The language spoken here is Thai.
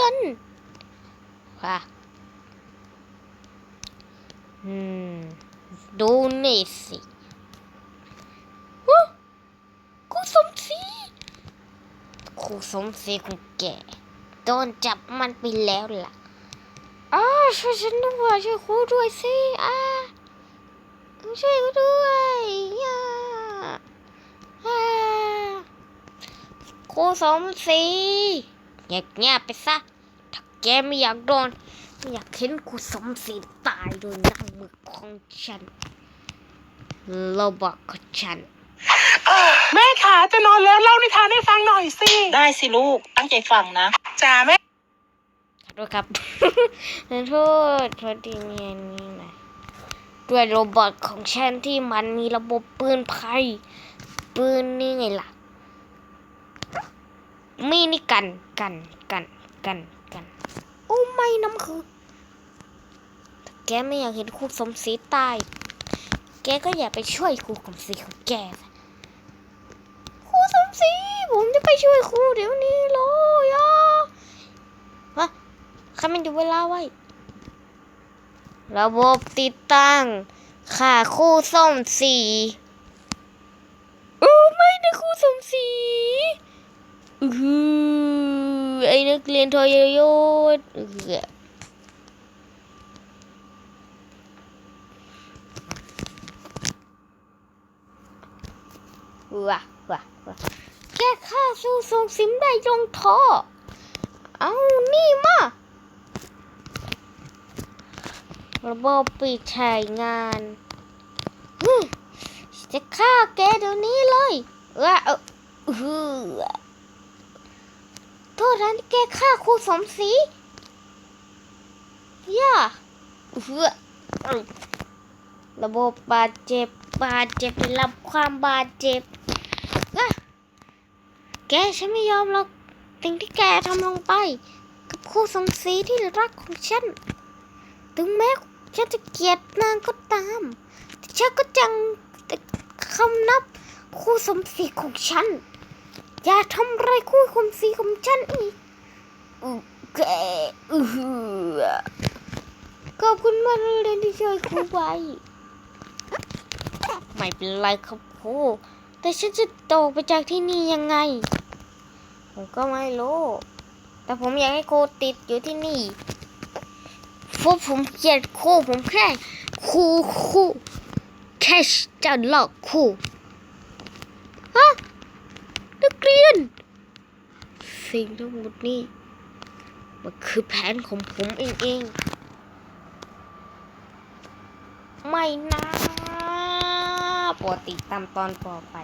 กันค่ะอืม ดูนี่สิฮะครูสมศรีครูสมศรีของแกโดนจับมันไปแล้วล่ะอ้าช่วยฉันด้วยช่วยครูด้วยสิอ้าช่วยครูด้วยอ่าอ่าครูสมศรี เงียบๆไปซะ ถ้าแกไม่อยากโดน ไม่อยากเห็นครูสมศรีตายโดยน้ำมือของฉันเราบอกของฉันแม่ขาจะนอนแล้วเล่านิทานให้ฟังหน่อยสิ ได้สิลูกตั้งใจฟังนะจ๋าแม่ขอโทษครับขอโทษโทษทีเนียนี่นะด้วยโรบอทของฉันที่มันมีระบบปืนภัยปืนนี่ไงล่ะ มีนี่กันกันกันกันกันโอ้ไม่น้ำคือถ้าแกไม่อยากเห็นครูสมศรีตายแกก็อย่าไปช่วยครูสมศรีของแกนะครูสมศรีผมจะไปช่วยครูเดี๋ยวนี้เลยอะฮะข้ามันดูเวลาไว้ ระบบติดตั้งค่ะครูส้มสีเออไม่นะครูส้มสีอื อือไอ้นักเรียนทรยศเออว้าว้าว้าแก้ค่าสู้ส่งสิมได้ลงท่อเอานี่มาระบบปิดใช้งานจะฆ่าแกเดี๋ยวนี้เลยว่าเออ โทษนะที่แกฆ่าครูสมศรีย่าเฮือระบบบาดเจ็บบาดเจ็บได้รับความบาดเจ็บแกฉันไม่ยอมหรอกสิ่งที่แกทำลงไป กับครูสมศรีที่รักของฉัน ถึงแม้ฉันจะเกลียดนางก็ตามแต่ฉันก็จังคำนับคู่สมศรีของฉัน อย่าทำไรายคู่สมศรีของฉันอีกโอเคอือขอบคุณมากเลยที่ช่วยครูไว้ไม่เป็นไรครับครูแต่ฉันจะโตไปจากที่นี่ยังไง ผมก็ไม่รู้ แต่ผมอยากให้ครูติดอยู่ที่นี่เพราะผมเกลียดครูผมแค่ครูครูแค่จะหลอกครูฮะนักเรียน สิ่งทั้งหมดนี้มันคือแผนของผมเองเอง ไม่นะโปรดติดตามตอนต่อไป